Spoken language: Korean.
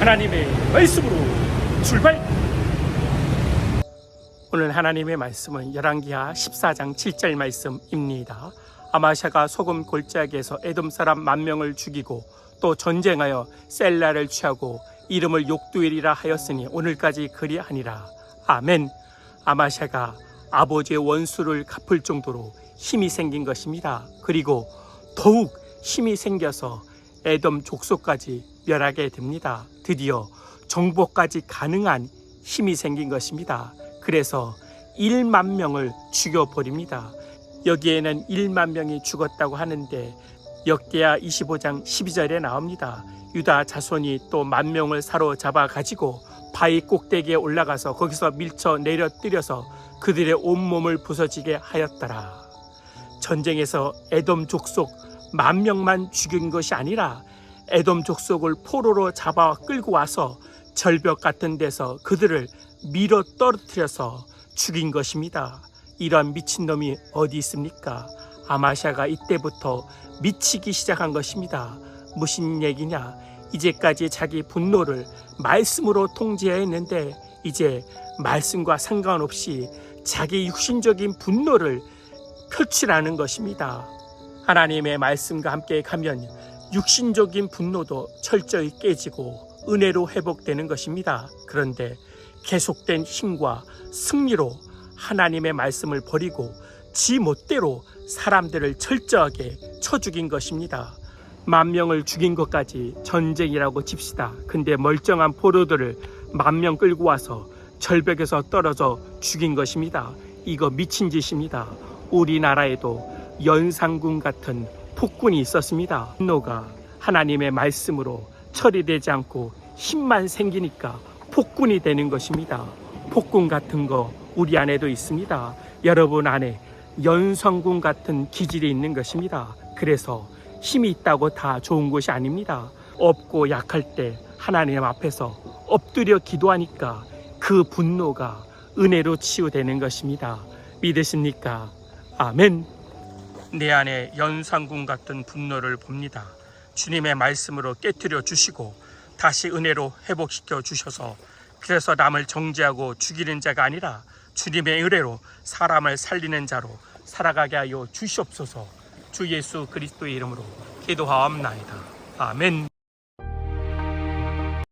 하나님의 말씀으로 출발! 오늘 하나님의 말씀은 열왕기하 14장 7절 말씀입니다. 아마샤가 소금 골짜기에서 에돔 사람 만 명을 죽이고 또 전쟁하여 셀라를 취하고 이름을 욕두일이라 하였으니 오늘까지 그리하니라. 아멘. 아마샤가 아버지의 원수를 갚을 정도로 힘이 생긴 것입니다. 그리고 더욱 힘이 생겨서 에돔 족속까지 멸하게 됩니다. 드디어 정복까지 가능한 힘이 생긴 것입니다. 그래서 1만 명을 죽여버립니다. 여기에는 1만 명이 죽었다고 하는데 역대하 25장 12절에 나옵니다. 유다 자손이 또 만 명을 사로잡아 가지고 바위 꼭대기에 올라가서 거기서 밀쳐 내려뜨려서 그들의 온몸을 부서지게 하였더라. 전쟁에서 에돔 족속 만 명만 죽인 것이 아니라 에돔 족속을 포로로 잡아 끌고 와서 절벽 같은 데서 그들을 밀어 떨어뜨려서 죽인 것입니다. 이런 미친놈이 어디 있습니까? 아마샤가 이때부터 미치기 시작한 것입니다. 무슨 얘기냐? 이제까지 자기 분노를 말씀으로 통제했는데 이제 말씀과 상관없이 자기 육신적인 분노를 표출하는 것입니다. 하나님의 말씀과 함께 가면 육신적인 분노도 철저히 깨지고 은혜로 회복되는 것입니다. 그런데 계속된 힘과 승리로 하나님의 말씀을 버리고 지 멋대로 사람들을 철저하게 쳐 죽인 것입니다. 만 명을 죽인 것까지 전쟁이라고 칩시다. 근데 멀쩡한 포로들을 만 명 끌고 와서 절벽에서 떨어져 죽인 것입니다. 이거 미친 짓입니다. 우리나라에도 연상군 같은 폭군이 있었습니다. 분노가 하나님의 말씀으로 처리되지 않고 힘만 생기니까 폭군이 되는 것입니다. 폭군 같은 거 우리 안에도 있습니다. 여러분 안에 연성군 같은 기질이 있는 것입니다. 그래서 힘이 있다고 다 좋은 것이 아닙니다. 없고 약할 때 하나님 앞에서 엎드려 기도하니까 그 분노가 은혜로 치유되는 것입니다. 믿으십니까? 아멘. 내 안에 연상군 같은 분노를 봅니다. 주님의 말씀으로 깨뜨려 주시고 다시 은혜로 회복시켜 주셔서 그래서 남을 정죄하고 죽이는 자가 아니라 주님의 은혜로 사람을 살리는 자로 살아가게 하여 주시옵소서. 주 예수 그리스도의 이름으로 기도하옵나이다. 아멘.